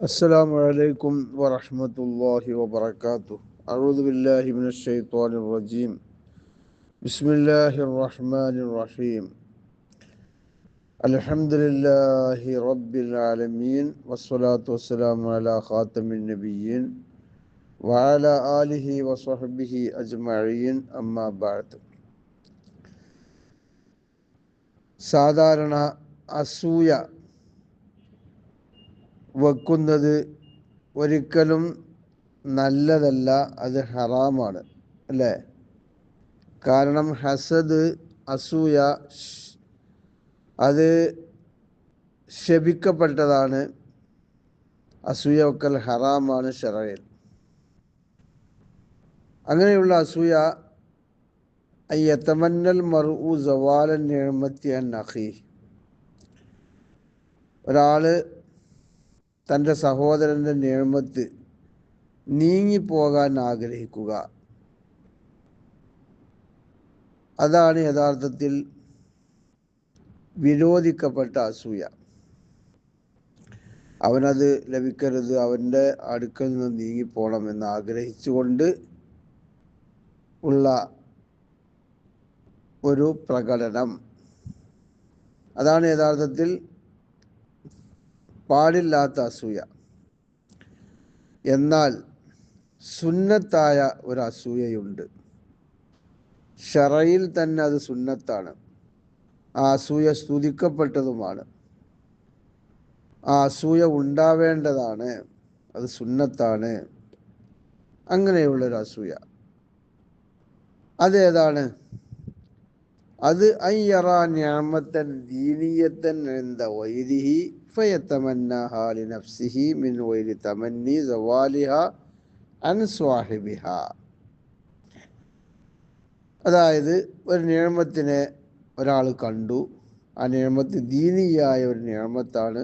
السلام عليكم ورحمة الله وبركاته أعوذ بالله من الشيطان الرجيم بسم الله الرحمن الرحيم الحمد لله رب العالمين والصلاة والسلام على خاتم النبيين وعلى آله وصحبه أجمعين أما بعد സാധാരണ അസൂയ വെക്കുന്നത് ഒരിക്കലും നല്ലതല്ല അത് ഹറാമാണ് അല്ലേ? കാരണം ഹസദ് അസൂയ അത് ശപിക്കപ്പെട്ടതാണ്. അസൂയ വെക്കൽ ഹറാമാണ് ഷറയിൽ. അങ്ങനെയുള്ള അസൂയ അയ്യത്തമന്നൽ മറു സവാലൻ നിഴമത്തി അൻ അഖീ ഒരാൾ തന്റെ സഹോദരന്റെ നിയമത്ത് നീങ്ങിപ്പോകാൻ ആഗ്രഹിക്കുക. അതാണ് യഥാർത്ഥത്തിൽ വിരോധിക്കപ്പെട്ട അസൂയ. അവനത് ലഭിക്കരുത് അവന്റെ അടുക്കൽ നിന്ന് നീങ്ങിപ്പോണം എന്ന് ആഗ്രഹിച്ചുകൊണ്ട് ഉള്ള ഒരു പ്രകടനം. അതാണ് യഥാർത്ഥത്തിൽ പാടില്ലാത്ത അസൂയ. എന്നാൽ സുന്നത്തായ ഒരു അസൂയയുണ്ട്. ഷറയിൽ തന്നെ അത് സുന്നത്താണ്. ആ അസൂയ സ്തുതിക്കപ്പെട്ടതുമാണ്. ആ അസൂയ ഉണ്ടാവേണ്ടതാണ്. അത് സുന്നത്താണ്. അങ്ങനെയുള്ളൊരു അസൂയ. അതേതാണ്? അത് അയ്യറ ഞാമത്തൻ ദീനീയത്തൻ എന്ത വൈരിഹി ഹാലി ലിനഫ്സിഹി മിൻ വൈരി തമന്നി സവാലിഹ അൻ സ്വാഹിബിഹ. അതായത് ഒരു നിയമത്തിനെ ഒരാൾ കണ്ടു. ആ നിയമത്ത് ദീനീയായ ഒരു നിയമത്താണ്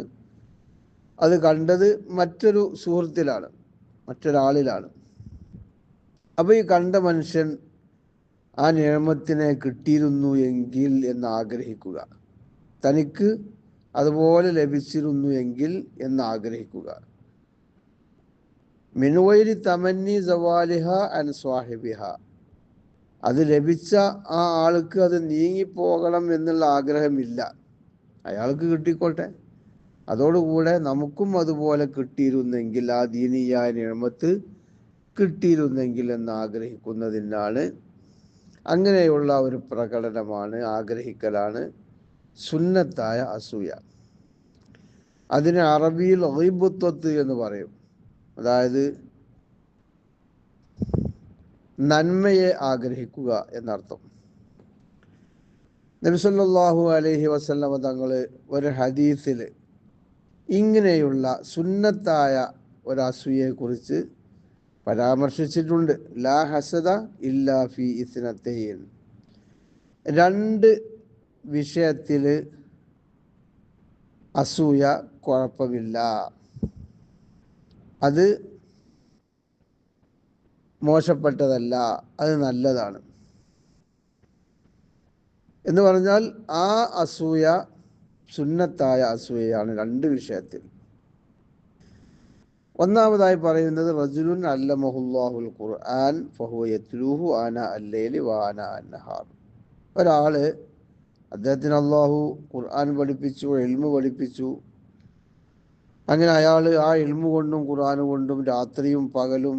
അത് കണ്ടത് മറ്റൊരു സുഹൃത്തിലാണ് മറ്റൊരാളിലാണ്. അപ്പോൾ ഈ കണ്ട മനുഷ്യൻ ആ നിയമത്തിനെ കിട്ടിയിരുന്നു എങ്കിൽ എന്ന് ആഗ്രഹിക്കുക. തനിക്ക് അതുപോലെ ലഭിച്ചിരുന്നു എങ്കിൽ എന്ന് ആഗ്രഹിക്കുക. മിനുവൈരി തമന്നി സവാലിഹ അൻ സ്വാഹിബിഹ. അത് ലഭിച്ച ആ ആൾക്ക് അത് നീങ്ങിപ്പോകണം എന്നുള്ള ആഗ്രഹമില്ല. അയാൾക്ക് കിട്ടിക്കോട്ടെ. അതോടുകൂടെ നമുക്കും അതുപോലെ കിട്ടിയിരുന്നെങ്കിൽ ആ ദീനീയായ നിയമത്ത് കിട്ടിയിരുന്നെങ്കിൽ എന്ന് ആഗ്രഹിക്കുന്നതിനാണ് അങ്ങനെയുള്ള ഒരു പ്രകടനമാണ് ആഗ്രഹിക്കലാണ് സുന്നത്തായ അസൂയ. അതിന് അറബിയിൽ ഒയിബുത്വത്ത് എന്ന് പറയും. അതായത് നന്മയെ ആഗ്രഹിക്കുക എന്നർത്ഥം. നബിസല്ലാഹു അലഹി വസ്ലമ തങ്ങൾ ഒരു ഹദീസിൽ ഇങ്ങനെയുള്ള സുന്നത്തായ ഒരു അസൂയയെക്കുറിച്ച് പരാമർശിച്ചിട്ടുണ്ട്. ലാ ഹസദ ഇല്ലാ ഫി ഇസ്നത്തെയിൻ രണ്ട് വിഷയത്തിൽ അസൂയ കുഴപ്പമില്ല. അത് മോശപ്പെട്ടതല്ല അത് നല്ലതാണ്. എന്ന് പറഞ്ഞാൽ ആ അസൂയ സുന്നത്തായ അസൂയയാണ് രണ്ട് വിഷയത്തിൽ. ഒന്നാമതായി പറയുന്നത് റജുലുൻ അല്ലമഹുല്ലാഹുൽ ഖുർആൻ ഫഹുവ യത്ലൂഹു ആന അല്ലൈലി വാന അന്നഹാർ. ഒരാൾ അദ്ദേഹത്തിന് അള്ളാഹു ഖുർആൻ പഠിപ്പിച്ചു എൽമു പഠിപ്പിച്ചു. അങ്ങനെ അയാൾ ആ എൽമു കൊണ്ടും ഖുർആൻ കൊണ്ടും രാത്രിയും പകലും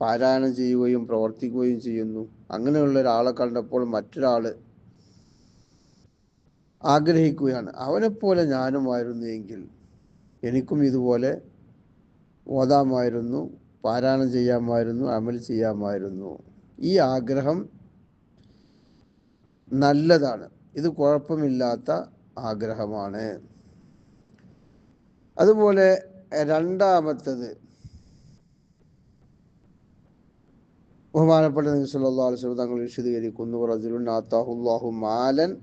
പാരായണം ചെയ്യുകയും പ്രവർത്തിക്കുകയും ചെയ്യുന്നു. അങ്ങനെയുള്ള ഒരാളെ കണ്ടപ്പോൾ മറ്റൊരാൾ ആഗ്രഹിക്കുകയാണ്. അവനെപ്പോലെ ഞാനുമായിരുന്നു എങ്കിൽ എനിക്കും ഇതുപോലെ ഓതാമായിരുന്നു പാരായണം ചെയ്യാമായിരുന്നു അമൽ ചെയ്യാമായിരുന്നു. ഈ ആഗ്രഹം നല്ലതാണ്. ഇത് കുഴപ്പമില്ലാത്ത ആഗ്രഹമാണ്. അതുപോലെ രണ്ടാമത്തത് ബഹുമാനപ്പെട്ട വസല്ലം തങ്ങൾ വിശദീകരിക്കുന്നു റജുലുൻ മാലൻ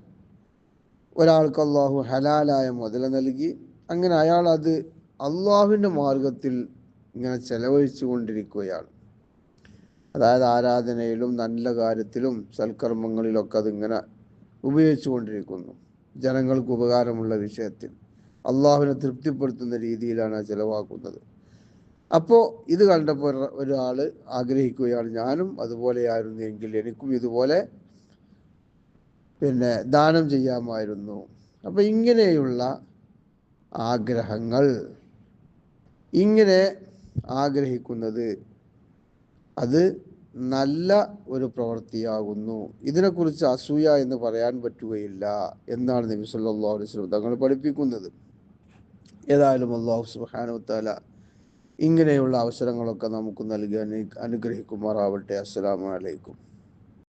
ഒരാൾക്ക് അള്ളാഹു ഹലാലായ മുതല നൽകി അങ്ങനെ അയാൾ അത് അള്ളാഹുവിന്റെ മാർഗത്തിൽ ഇങ്ങനെ ചെലവഴിച്ചു കൊണ്ടിരിക്കുകയാണ്. അതായത് ആരാധനയിലും നല്ല കാര്യത്തിലും സൽക്കർമ്മങ്ങളിലൊക്കെ അതിങ്ങനെ ഉപയോഗിച്ചു കൊണ്ടിരിക്കുന്നു. ജനങ്ങൾക്ക് ഉപകാരമുള്ള വിഷയത്തിൽ. അള്ളാഹുവിനെ തൃപ്തിപ്പെടുത്തുന്ന രീതിയിലാണ് ചിലവാക്കുന്നത്. അപ്പോൾ ഇത് കണ്ടപ്പോൾ ഒരാൾ ആഗ്രഹിക്കുകയാണ്. ഞാനും അതുപോലെയായിരുന്നു എങ്കിൽ എനിക്കും ഇതുപോലെ പിന്നെ ദാനം ചെയ്യാമായിരുന്നു. അപ്പോൾ ഇങ്ങനെയുള്ള ആഗ്രഹങ്ങൾ ഇങ്ങനെ ആഗ്രഹിക്കുന്നത്. അത് നല്ല ഒരു പ്രവൃത്തിയാകുന്നു. ഇതിനെക്കുറിച്ച് അസൂയ എന്ന് പറയാൻ പറ്റുകയില്ല എന്നാണ് നബി സല്ലല്ലാഹു അലൈഹി തങ്ങൾ പഠിപ്പിക്കുന്നത്. ഏതായാലും അള്ളാഹു സുബ്ഹാനഹു താല ഇങ്ങനെയുള്ള അവസരങ്ങളൊക്കെ നമുക്ക് നൽകി അനു അനുഗ്രഹിക്കുമാറാവട്ടെ. അസ്സലാമു അലൈക്കും.